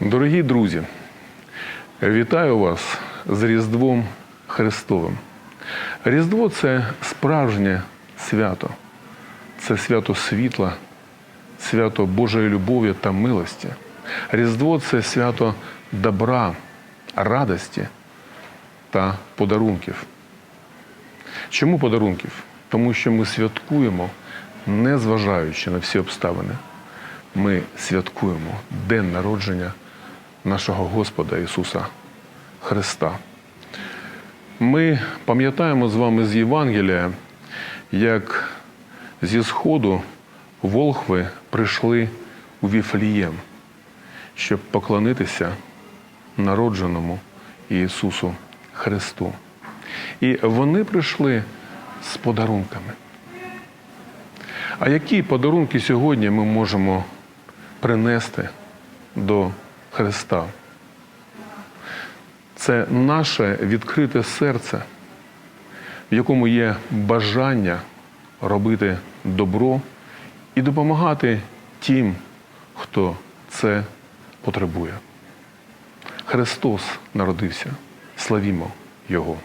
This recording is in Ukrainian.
Дорогі друзі, вітаю вас з Різдвом Христовим. Різдво це справжнє свято, це свято світла, свято Божої любові та милості. Різдво це свято добра, радості та подарунків. Чому подарунків? Тому що ми святкуємо, не зважаючи на всі обставини. Ми святкуємо день народження нашого Господа Ісуса Христа. Ми пам'ятаємо з вами з Євангелія, як зі Сходу волхви прийшли у Віфлієм, щоб поклонитися народженому Ісусу Христу. І вони прийшли з подарунками. А які подарунки сьогодні ми можемо принести до Христа? Це наше відкрите серце, в якому є бажання робити добро і допомагати тим, хто це потребує. Христос народився. Славімо Його!